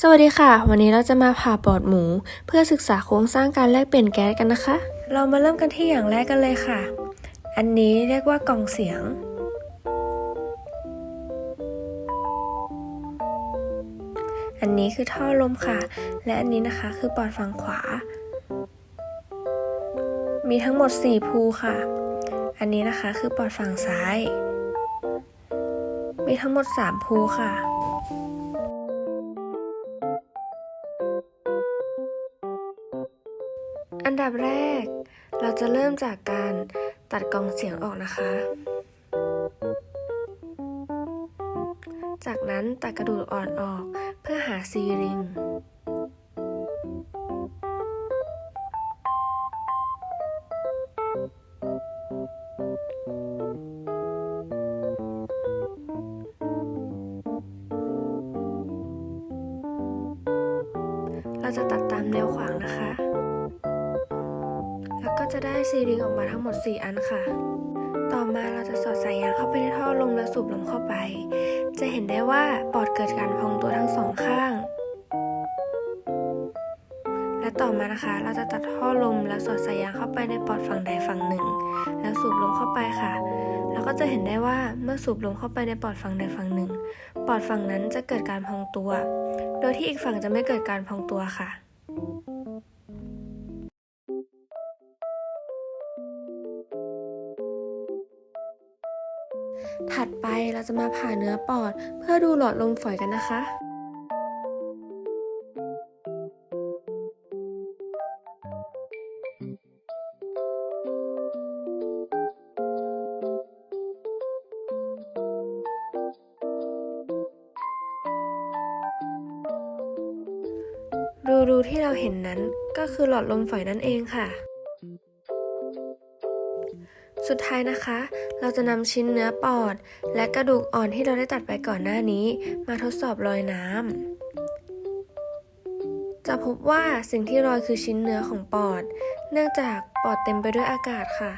สวัสดีค่ะ วันนี้เราจะมาผ่าปอดหมู เพื่อศึกษาโครงสร้างการแลกเปลี่ยนแก๊สกันนะคะ เรามาเริ่มกันที่อย่างแรกกันเลยค่ะ อันนี้เรียกว่ากล่องเสียง อันนี้คือท่อลมค่ะ และอันนี้นะคะคือปอดฝั่งขวา มีทั้งหมด 4 ภูค่ะ อันนี้นะคะคือปอดฝั่งซ้าย มีทั้งหมด 3 ภูค่ะ อันดับแรก เราจะเริ่มจากการตัดกองเสียงออกนะคะ จากนั้นตัดกระดูกอ่อนออกเพื่อหาซีริง เราจะตัดตามแนวขวางนะคะ จะได้ซีริงออกมาทั้งหมด 4 อันค่ะ ต่อมาเราจะสอดสายยางเข้าไปในท่อลมและสูบลมเข้าไป จะเห็นได้ว่าปอดเกิดการพองตัวทั้งสองข้าง และต่อมานะคะ เราจะตัดท่อลมและสอดสายยางเข้าไปในปอดฝั่งใดฝั่งหนึ่ง แล้วสูบลมเข้าไปค่ะแล้วก็จะเห็นได้ว่าเมื่อสูบลมเข้าไปในปอดฝั่งใดฝั่งหนึ่ง ปอดฝั่งนั้นจะเกิดการพองตัว โดยที่อีกฝั่งจะไม่เกิดการพองตัวค่ะ ถัดไปเราจะมาผ่าเนื้อปอด เพื่อดูหลอดลมฝอยกันนะคะรูรูที่เราเห็นนั้นก็คือหลอดลมฝอยนั่นเองค่ะ สุดท้ายนะคะ เราจะนำชิ้นเนื้อปอด และกระดูกอ่อนที่เราได้ตัดไปก่อนหน้านี้ มาทดสอบรอยน้ำ จะพบว่าสิ่งที่รอยคือชิ้นเนื้อของปอด เนื่องจากปอดเต็มไปด้วยอากาศค่ะ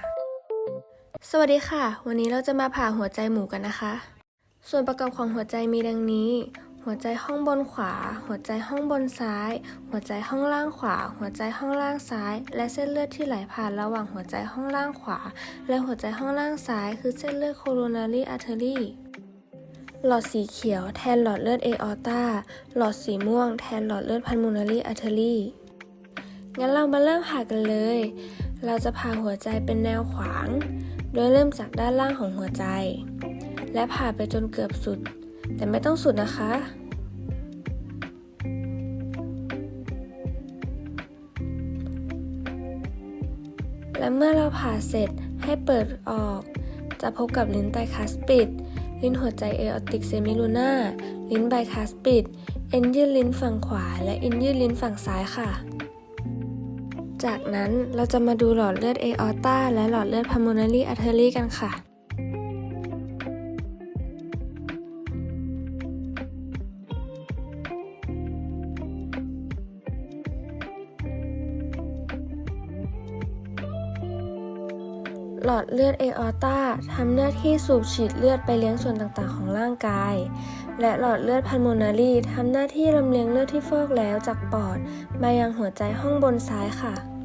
สวัสดีค่ะ วันนี้เราจะมาผ่าหัวใจหมูกันนะคะ ส่วนประกอบของหัวใจมีดังนี้ หัวใจห้องบนขวา หัวใจห้องบนซ้าย หัวใจห้องล่างขวา หัวใจห้องล่างซ้าย และเส้นเลือดที่ไหลผ่านระหว่างหัวใจห้องล่างขวา และหัวใจห้องล่างซ้าย คือเส้นเลือด coronary artery หลอดสีเขียวแทนหลอดเลือด aorta หลอดสีม่วงแทนหลอดเลือด pulmonary artery งั้นเรามาเริ่มผ่ากันเลย เราจะผ่าหัวใจเป็นแนวขวาง โดยเริ่มจากด้านล่างของหัวใจ และผ่าไปจนเกือบสุด แต่ไม่ต้องสุดนะคะ และเมื่อเราผ่าเสร็จให้เปิดออก จะพบกับลิ้นไตคัสปิด ลิ้นหัวใจเอออติกเซมิลูน่า ลิ้นไบคัสปิด เอ็นยืดลิ้นฝั่งขวา และเอ็นยืดลิ้นฝั่งซ้ายค่ะจากนั้นเราจะมาดูหลอดเลือดเอออต้าและหลอดเลือดพ u l m o n a r y artery กันค่ะ หลอดเลือดเอออตาทำหน้าที่สูบฉีดเลือดไปเลี้ยงส่วนต่างๆ ของร่างกาย และหลอดเลือดพันโมนารีทำหน้าที่ลำเลียงเลือดที่ฟอกแล้วจากปอดมายังหัวใจห้องบนซ้ายค่ะ